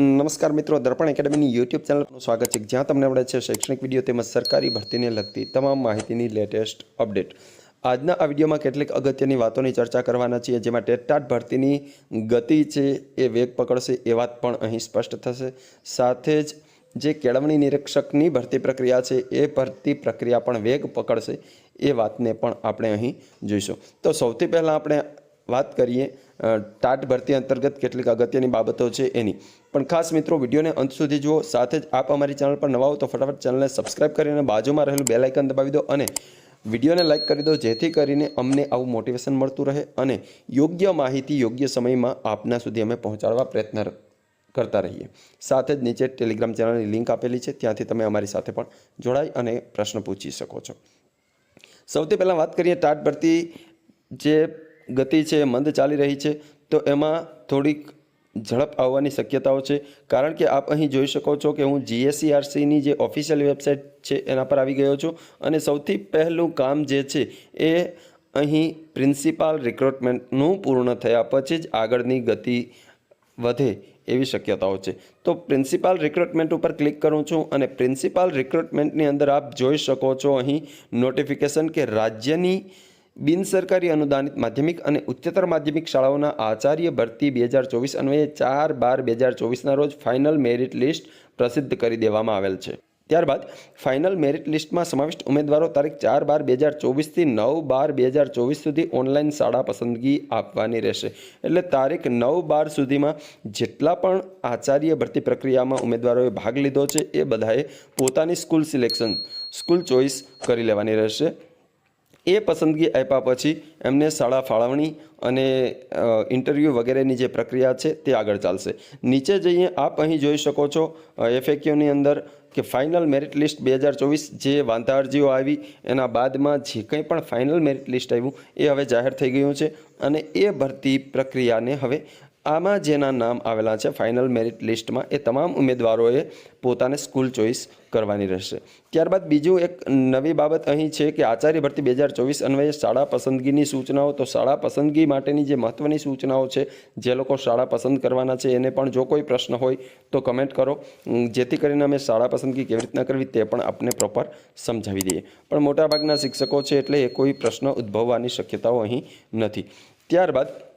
નમસ્કાર મિત્રો, દર્પણ એકેડમીની યુટ્યુબ ચેનલનું સ્વાગત છે. જ્યાં તમને મળે છે શૈક્ષણિક વીડિયો તેમજ સરકારી ભરતીને લગતી તમામ માહિતીની લેટેસ્ટ અપડેટ. આજના આ વિડીયોમાં કેટલીક અગત્યની વાતોની ચર્ચા કરવાના છીએ, જેમાં ટેટાટ ભરતીની ગતિ છે એ વેગ પકડશે એ વાત પણ અહીં સ્પષ્ટ થશે. સાથે જ જે કેળવણી નિરીક્ષકની ભરતી પ્રક્રિયા છે, એ ભરતી પ્રક્રિયા પણ વેગ પકડશે એ વાતને પણ આપણે અહીં જોઈશું. તો સૌથી પહેલાં આપણે વાત કરીએ ટાટ ભરતી અંતર્ગત કેટલીક અગત્યની બાબતો છે એની. પણ ખાસ મિત્રો, વિડીયોને અંત સુધી જુઓ. સાથે જ આપ અમારી ચેનલ પર નવા હો તો ફટાફટ ચેનલને સબસ્ક્રાઇબ કરીને બાજુમાં રહેલું બે લાઇકન દબાવી દો અને વિડીયોને લાઇક કરી દો, જેથી કરીને અમને આવું મોટિવેશન મળતું રહે અને યોગ્ય માહિતી યોગ્ય સમયમાં આપના સુધી અમે પહોંચાડવા પ્રયત્ન કરતા રહીએ. સાથે જ નીચે ટેલિગ્રામ ચેનલની લિંક આપેલી છે, ત્યાંથી તમે અમારી સાથે પણ જોડાઈ અને પ્રશ્ન પૂછી શકો છો. સૌથી પહેલાં વાત કરીએ ટાટ ભરતી જે ગતિ છે, મંદ ચાલી રહી છે, તો એમાં થોડીક ઝડપ આવવાની શક્યતાઓ છે. કારણ કે આપ અહીં જોઈ શકો છો કે હું જીએસસીઆરસીની જે ઓફિશિયલ વેબસાઇટ છે, એના પર આવી ગયો છું. અને સૌથી પહેલું કામ જે છે, એ અહીં પ્રિન્સિપાલ રિક્રુટમેન્ટનું પૂર્ણ થયા પછી જ આગળની ગતિ વધે એવી શક્યતાઓ છે. તો પ્રિન્સિપાલ રિક્રુટમેન્ટ ઉપર ક્લિક કરું છું અને પ્રિન્સિપાલ રિક્રુટમેન્ટની અંદર આપ જોઈ શકો છો અહીં નોટિફિકેશન કે રાજ્યની બિનસરકારી અનુદાનિત માધ્યમિક અને ઉચ્ચતર માધ્યમિક શાળાઓના આચાર્ય ભરતી બે હજાર ચોવીસ અન્વયે ચાર બાર બે હજાર ચોવીસના રોજ ફાઇનલ મેરિટ લિસ્ટ પ્રસિદ્ધ કરી દેવામાં આવેલ છે. ત્યારબાદ ફાઇનલ મેરિટ લિસ્ટમાં સમાવિષ્ટ ઉમેદવારો તારીખ ચાર બાર બે હજાર ચોવીસથી નવ બાર બે હજાર ચોવીસ સુધી ઓનલાઈન શાળા પસંદગી આપવાની રહેશે. એટલે તારીખ નવ બાર સુધીમાં જેટલા પણ આચાર્ય ભરતી પ્રક્રિયામાં ઉમેદવારોએ ભાગ લીધો છે એ બધાએ પોતાની સ્કૂલ સિલેક્શન, સ્કૂલ ચોઇસ કરી લેવાની રહેશે. એ પસંદગી આપ્યા પછી એમને શાળા ફાળવણી અને ઇન્ટરવ્યૂ વગેરેની જે પ્રક્રિયા છે તે આગળ ચાલશે. નીચે જઈએ, આપ અહીં જોઈ શકો છો એફએક્યુની અંદર કે ફાઇનલ મેરિટ લિસ્ટ બે હજાર ચોવીસ જે વાંધા અરજીઓ આવી, એના બાદમાં જે કંઈ પણ ફાઇનલ મેરિટ લિસ્ટ આવ્યું, એ હવે જાહેર થઈ ગયું છે અને એ ભરતી પ્રક્રિયાને હવે આમાં જેના નામ આવેલા છે ફાઇનલ મેરિટ લિસ્ટમાં એ તમામ ઉમેદવારોએ પોતાને સ્કૂલ ચોઈસ કરવાની રહેશે. ત્યારબાદ બીજું એક નવી બાબત અહીં છે કે આચાર્ય ભરતી બે હજાર ચોવીસ અન્વયે શાળા પસંદગીની સૂચનાઓ, તો શાળા પસંદગી માટેની જે મહત્ત્વની સૂચનાઓ છે, જે લોકો શાળા પસંદ કરવાના છે, એને પણ જો કોઈ પ્રશ્ન હોય તો કમેન્ટ કરો. જેથી કરીને અમે શાળા પસંદગી કેવી રીતના કરવી તે પણ આપને પ્રોપર સમજાવી દઈએ. પણ મોટાભાગના શિક્ષકો છે એટલે એ કોઈ પ્રશ્ન ઉદ્ભવવાની શક્યતાઓ અહીં નથી. ત્યારબાદ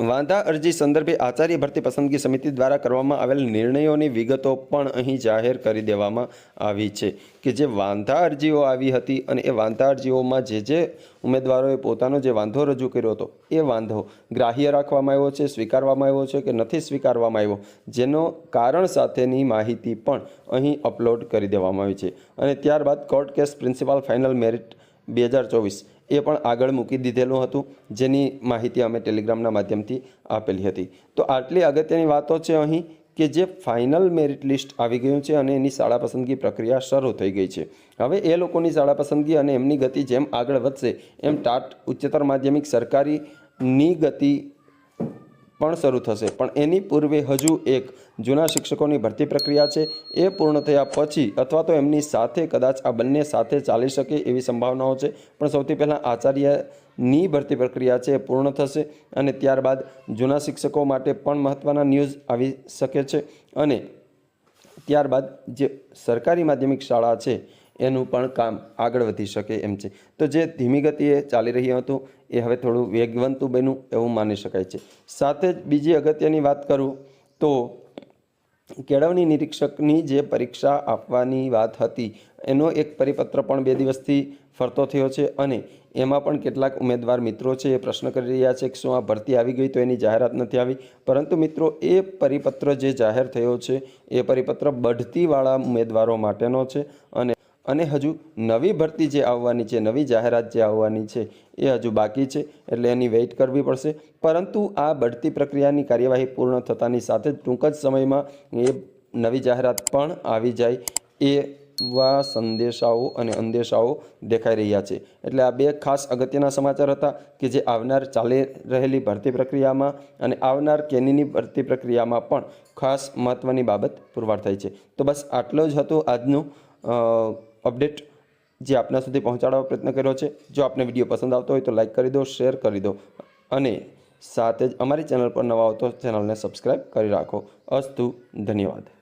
વાંધા અરજી સંદર્ભે આચાર્ય ભરતી પસંદગી સમિતિ દ્વારા કરવામાં આવેલ નિર્ણયોની વિગતો પણ અહીં જાહેર કરી દેવામાં આવી છે કે જે વાંધા અરજીઓ આવી હતી અને એ વાંધા અરજીઓમાં જે જે ઉમેદવારોએ પોતાનો જે વાંધો રજૂ કર્યો હતો, એ વાંધો ગ્રાહ્ય રાખવામાં આવ્યો છે, સ્વીકારવામાં આવ્યો છે કે નથી સ્વીકારવામાં આવ્યો, જેનો કારણ સાથેની માહિતી પણ અહીં અપલોડ કરી દેવામાં આવી છે. અને ત્યારબાદ court case principal final merit બે હજાર ચોવીસ એ પણ આગળ મૂકી દીધેલું હતું, જેની માહિતી અમે ટેલિગ્રામના માધ્યમથી આપેલી હતી. તો આટલી અગત્યની વાતો છે અહીં કે જે ફાઇનલ મેરિટ લિસ્ટ આવી ગયું છે અને એની શાળા પસંદગી પ્રક્રિયા શરૂ થઈ ગઈ છે. હવે એ લોકોની શાળા પસંદગી અને એમની ગતિ જેમ આગળ વધશે, એમ ટાટ ઉચ્ચતર માધ્યમિક સરકારીની ગતિ પણ શરૂ થશે. પણ એની પૂર્વે હજુ એક જૂના શિક્ષકોની ભરતી પ્રક્રિયા છે. એ પૂર્ણ થયા પછી અથવા તો એમની સાથે કદાચ આ બંને સાથે ચાલી શકે એવી સંભાવનાઓ છે. પણ સૌથી પહેલાં આચાર્યની ભરતી પ્રક્રિયા છે એ પૂર્ણ થશે અને ત્યારબાદ જૂના શિક્ષકો માટે પણ મહત્ત્વના ન્યૂઝ આવી શકે છે. અને ત્યારબાદ જે સરકારી માધ્યમિક શાળા છે એનું પણ કામ આગળ વધી શકે એમ છે. તો જે ધીમી ગતિએ ચાલી રહ્યું હતું, એ હવે થોડું વેગવંતું બન્યું એવું માની શકાય છે. સાથે જ બીજી અગત્યની વાત કરું તો કેળવણી નિરીક્ષકની જે પરીક્ષા આપવાની વાત હતી, એનો એક પરિપત્ર પણ બે દિવસથી ફરતો થયો છે અને એમાં પણ કેટલાક ઉમેદવાર મિત્રો છે એ પ્રશ્ન કરી રહ્યા છે કે શું આ ભરતી આવી ગઈ તો એની જાહેરાત નથી આવી. પરંતુ મિત્રો, એ પરિપત્ર જે જાહેર થયો છે, એ પરિપત્ર બઢતીવાળા ઉમેદવારો માટેનો છે અને અને હજુ નવી ભરતી જે આવવાની છે, નવી જાહેરાત જે આવવાની છે, એ હજુ બાકી છે, એટલે એની વેઇટ કરવી પડશે. પરંતુ આ બઢતી પ્રક્રિયાની કાર્યવાહી પૂર્ણ થતાની સાથે જ ટૂંક જ સમયમાં એ નવી જાહેરાત પણ આવી જાય એવા સંદેશાઓ અને અંદેશાઓ દેખાઈ રહ્યા છે. એટલે આ બે ખાસ અગત્યના સમાચાર હતા કે જે આવનાર ચાલી રહેલી ભરતી પ્રક્રિયામાં અને આવનાર કેનીની ભરતી પ્રક્રિયામાં પણ ખાસ મહત્ત્વની બાબત પુરવાર થઈ છે. તો બસ આટલો જ હતો આજનું અપડેટ જે આપના સુધી પહોંચાડવા પ્રયત્ન કર્યો છે. જો આપને વીડિયો પસંદ આવતો હોય તો લાઇક કરી દો, શેર કરી દો અને સાથે જ અમારી ચેનલ પર નવા હો તો ચેનલને સબસ્ક્રાઈબ કરી રાખો. અસ્તુ, ધન્યવાદ.